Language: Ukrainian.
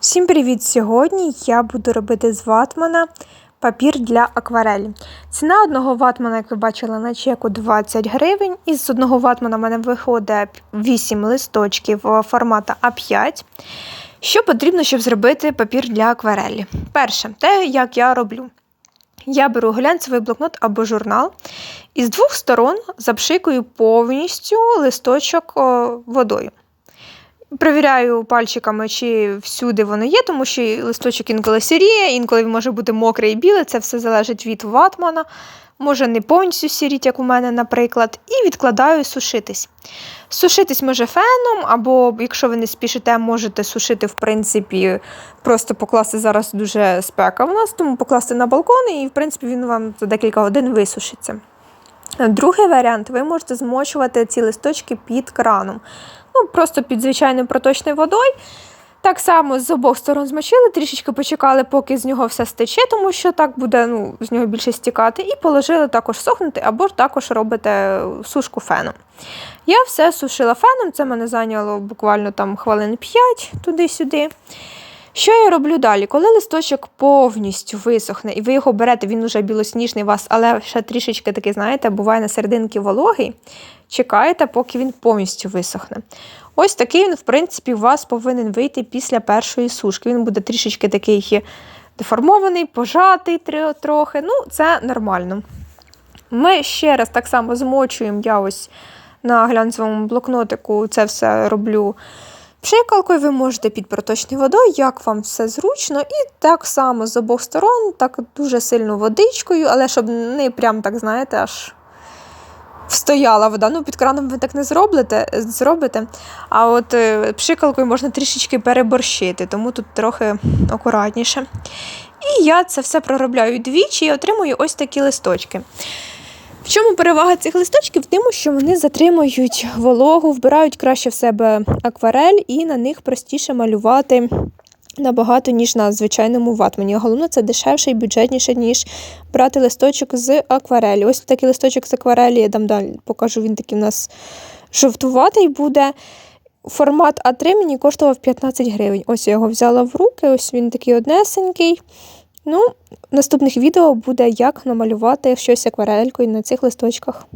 Всім привіт! Сьогодні я буду робити з ватмана папір для акварелі. Ціна одного ватмана, як ви бачили, на чеку 20 гривень. Із одного ватмана в мене виходить 8 листочків формату А5. Що потрібно, щоб зробити папір для акварелі? Перше, те, як я роблю. Я беру глянцевий блокнот або журнал і з двох сторон запшикую повністю листочок водою. Провіряю пальчиками, чи всюди воно є, тому що листочок інколи сіріє, інколи він може бути мокрий і білий, це все залежить від ватмана. Може не повністю сіріть, як у мене, наприклад, і відкладаю сушитись. Сушитись може феном, або, якщо ви не спішите, можете сушити, в принципі, просто покласти зараз дуже спека в нас, тому покласти на балкон, і, в принципі, він вам за декілька годин висушиться. Другий варіант, ви можете змочувати ці листочки під краном ну, просто під звичайною проточною водою. Так само з обох сторон змочили, трішечки почекали, поки з нього все стече, тому що так буде ну, з нього більше стікати, і положили також сохнути, або також робите сушку феном. Я все сушила феном, це мене зайняло буквально там хвилин 5 туди-сюди. Що я роблю далі? Коли листочок повністю висохне, і ви його берете, він уже білосніжний у вас, але ще трішечки такий, знаєте, буває на серединки вологий, чекаєте, поки він повністю висохне. Ось такий він, в принципі, у вас повинен вийти після першої сушки. Він буде трішечки такий деформований, пожатий трохи. Ну, це нормально. Ми ще раз так само змочуємо я ось на глянцевому блокнотику це все роблю. Пшикалкою ви можете під проточною водою, як вам все зручно, і так само з обох сторон, так дуже сильно водичкою, але щоб не прям так, знаєте, аж встояла вода. Ну, під краном ви так не зробите, зробите. А от е, пшикалкою можна трішечки переборщити, тому тут трохи акуратніше. І я це все проробляю двічі і отримую ось такі листочки. В чому перевага цих листочків? В тому, що вони затримують вологу, вбирають краще в себе акварель, і на них простіше малювати набагато, ніж на звичайному ватмані. Головне, це дешевше і бюджетніше, ніж брати листочок з акварелі. Ось такий листочок з акварелі, я дам далі покажу, він такий у нас жовтуватий буде. Формат А3 мені коштував 15 гривень. Ось я його взяла в руки, ось він такий однесенький. Ну, наступних відео буде, як намалювати щось акварелькою на цих листочках.